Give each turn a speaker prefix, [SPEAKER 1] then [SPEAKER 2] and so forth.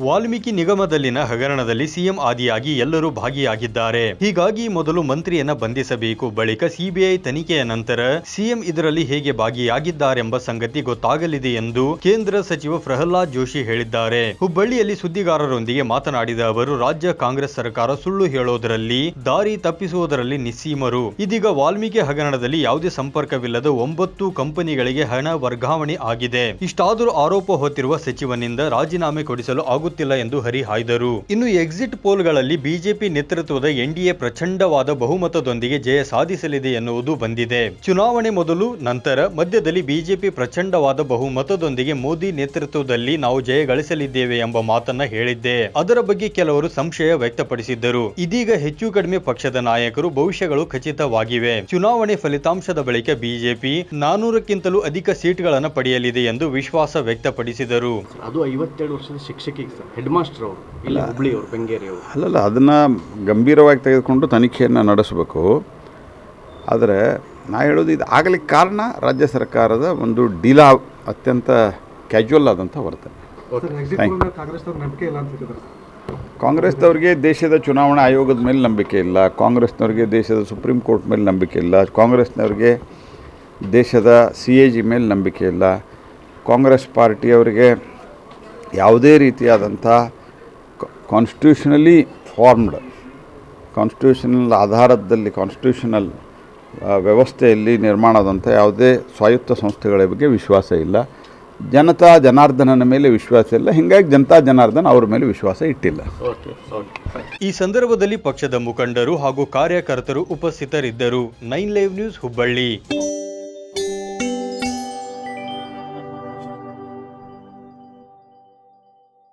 [SPEAKER 1] ವಾಲ್ಮೀಕಿ ನಿಗಮದಲ್ಲಿನ ಹಗರಣದಲ್ಲಿ ಸಿಎಂ ಆದಿಯಾಗಿ ಎಲ್ಲರೂ ಭಾಗಿಯಾಗಿದ್ದಾರೆ. ಹೀಗಾಗಿ ಮೊದಲು ಮಂತ್ರಿಯನ್ನ ಬಂಧಿಸಬೇಕು, ಬಳಿಕ ಸಿಬಿಐ ತನಿಖೆಯ ನಂತರ ಸಿಎಂ ಇದರಲ್ಲಿ ಹೇಗೆ ಭಾಗಿಯಾಗಿದ್ದಾರೆಂಬ ಸಂಗತಿ ಗೊತ್ತಾಗಲಿದೆ ಎಂದು ಕೇಂದ್ರ ಸಚಿವ ಪ್ರಹ್ಲಾದ್ ಜೋಶಿ ಹೇಳಿದ್ದಾರೆ. ಹುಬ್ಬಳ್ಳಿಯಲ್ಲಿ ಸುದ್ದಿಗಾರರೊಂದಿಗೆ ಮಾತನಾಡಿದ ಅವರು, ರಾಜ್ಯ ಕಾಂಗ್ರೆಸ್ ಸರ್ಕಾರ ಸುಳ್ಳು ಹೇಳೋದರಲ್ಲಿ, ದಾರಿ ತಪ್ಪಿಸುವುದರಲ್ಲಿ ನಿಸ್ಸೀಮರು. ಇದೀಗ ವಾಲ್ಮೀಕಿ ಹಗರಣದಲ್ಲಿ ಯಾವುದೇ ಸಂಪರ್ಕವಿಲ್ಲದ ಒಂಬತ್ತು ಕಂಪನಿಗಳಿಗೆ ಹಣ ವರ್ಗಾವಣೆ ಆಗಿದೆ. ಇಷ್ಟಾದರೂ ಆರೋಪ ಹೊತ್ತಿರುವ ಸಚಿವನಿಂದ ರಾಜೀನಾಮೆ ಕೊಡಿಸಲು ಆಗುತ್ತಿಲ್ಲ ಎಂದು ಹರಿಹಾಯ್ದರು. ಇನ್ನು ಎಕ್ಸಿಟ್ ಪೋಲ್ಗಳಲ್ಲಿ ಬಿಜೆಪಿ ನೇತೃತ್ವದ ಎನ್ಡಿಎ ಪ್ರಚಂಡವಾದ ಬಹುಮತದೊಂದಿಗೆ ಜಯ ಸಾಧಿಸಲಿದೆ ಎನ್ನುವುದು ಬಂದಿದೆ. ಚುನಾವಣೆ ಮೊದಲು ನಂತರ ಮಧ್ಯದಲ್ಲಿ ಬಿಜೆಪಿ ಪ್ರಚಂಡವಾದ ಬಹುಮತದೊಂದಿಗೆ ಮೋದಿ ನೇತೃತ್ವದಲ್ಲಿ ನಾವು ಜಯ ಗಳಿಸಲಿದ್ದೇವೆ ಎಂಬ ಮಾತನ್ನ ಹೇಳಿದ್ದೆ. ಅದರ ಬಗ್ಗೆ ಕೆಲವರು ಸಂಶಯ ವ್ಯಕ್ತಪಡಿಸಿದ್ದರು. ಇದೀಗ ಹೆಚ್ಚು ಕಡಿಮೆ ಪಕ್ಷದ ನಾಯಕರು ಭವಿಷ್ಯಗಳು ಖಚಿತವಾಗಿವೆ. ಚುನಾವಣೆ ಫಲಿತಾಂಶದ ಬಳಿಕ ಬಿಜೆಪಿ ನಾನೂರಕ್ಕಿಂತಲೂ ಅಧಿಕ ಸೀಟ್ಗಳನ್ನು ಪಡೆಯಲಿದೆ ಎಂದು ವಿಶ್ವಾಸ ವ್ಯಕ್ತಪಡಿಸಿದರು.
[SPEAKER 2] ಅದು ಐವತ್ತೆರಡು ವರ್ಷದ ಶಿಕ್ಷಕಿ ಹೆಡ್ ಮಾಸ್ಟರ್ ಅವರು ಇಲ್ಲ ಹುಬ್ಳಿ ಅವರು ಬೆಂಗೇರಿ ಅವರು.
[SPEAKER 3] ಅಲ್ಲಲ್ಲ ಅದನ್ನು ಗಂಭೀರವಾಗಿ ತೆಗೆದುಕೊಂಡು ತನಿಖೆಯನ್ನು ನಡೆಸಬೇಕು. ಆದರೆ ನಾ ಹೇಳೋದು ಇದು ಆಗಲಿಕ್ಕೆ ಕಾರಣ ರಾಜ್ಯ ಸರ್ಕಾರದ ಒಂದು ಡೀಲಾ ಅತ್ಯಂತ ಕ್ಯಾಜುವಲ್ ಆದಂಥ ವರ್ತನೆ. ಕಾಂಗ್ರೆಸ್ನವ್ರಿಗೆ ದೇಶದ ಚುನಾವಣಾ ಆಯೋಗದ ಮೇಲೆ ನಂಬಿಕೆ ಇಲ್ಲ. ಕಾಂಗ್ರೆಸ್ನವ್ರಿಗೆ ದೇಶದ ಸುಪ್ರೀಂ ಕೋರ್ಟ್ ಮೇಲೆ ನಂಬಿಕೆ ಇಲ್ಲ. ಕಾಂಗ್ರೆಸ್ನವ್ರಿಗೆ ದೇಶದ ಸಿ ಎ ಜಿ ಮೇಲೆ ನಂಬಿಕೆ ಇಲ್ಲ. ಕಾಂಗ್ರೆಸ್ ಪಾರ್ಟಿಯವರಿಗೆ ಯಾವುದೇ ರೀತಿಯಾದಂಥ ಕಾನ್ಸ್ಟಿಟ್ಯೂಷನಲಿ ಫಾರ್ಮ್ಡ್ ಕಾನ್ಸ್ಟಿಟ್ಯೂಷನಲ್ ಆಧಾರದಲ್ಲಿ ಕಾನ್ಸ್ಟಿಟ್ಯೂಷನಲ್ ವ್ಯವಸ್ಥೆಯಲ್ಲಿ ನಿರ್ಮಾಣದಂಥ ಯಾವುದೇ ಸ್ವಾಯತ್ತ ಸಂಸ್ಥೆಗಳ ಬಗ್ಗೆ ವಿಶ್ವಾಸ ಇಲ್ಲ. ಜನತಾ ಜನಾರ್ದನನ ಮೇಲೆ ವಿಶ್ವಾಸ ಇಲ್ಲ. ಹೀಗಾಗಿ ಜನತಾ ಜನಾರ್ದನ ಅವರ ಮೇಲೆ ವಿಶ್ವಾಸ ಇಟ್ಟಿಲ್ಲ.
[SPEAKER 2] ಓಕೆ ಓಕೆ
[SPEAKER 1] ಈ ಸಂದರ್ಭದಲ್ಲಿ ಪಕ್ಷದ ಮುಖಂಡರು ಹಾಗೂ ಕಾರ್ಯಕರ್ತರು ಉಪಸ್ಥಿತರಿದ್ದರು. Nine live news Hubballi.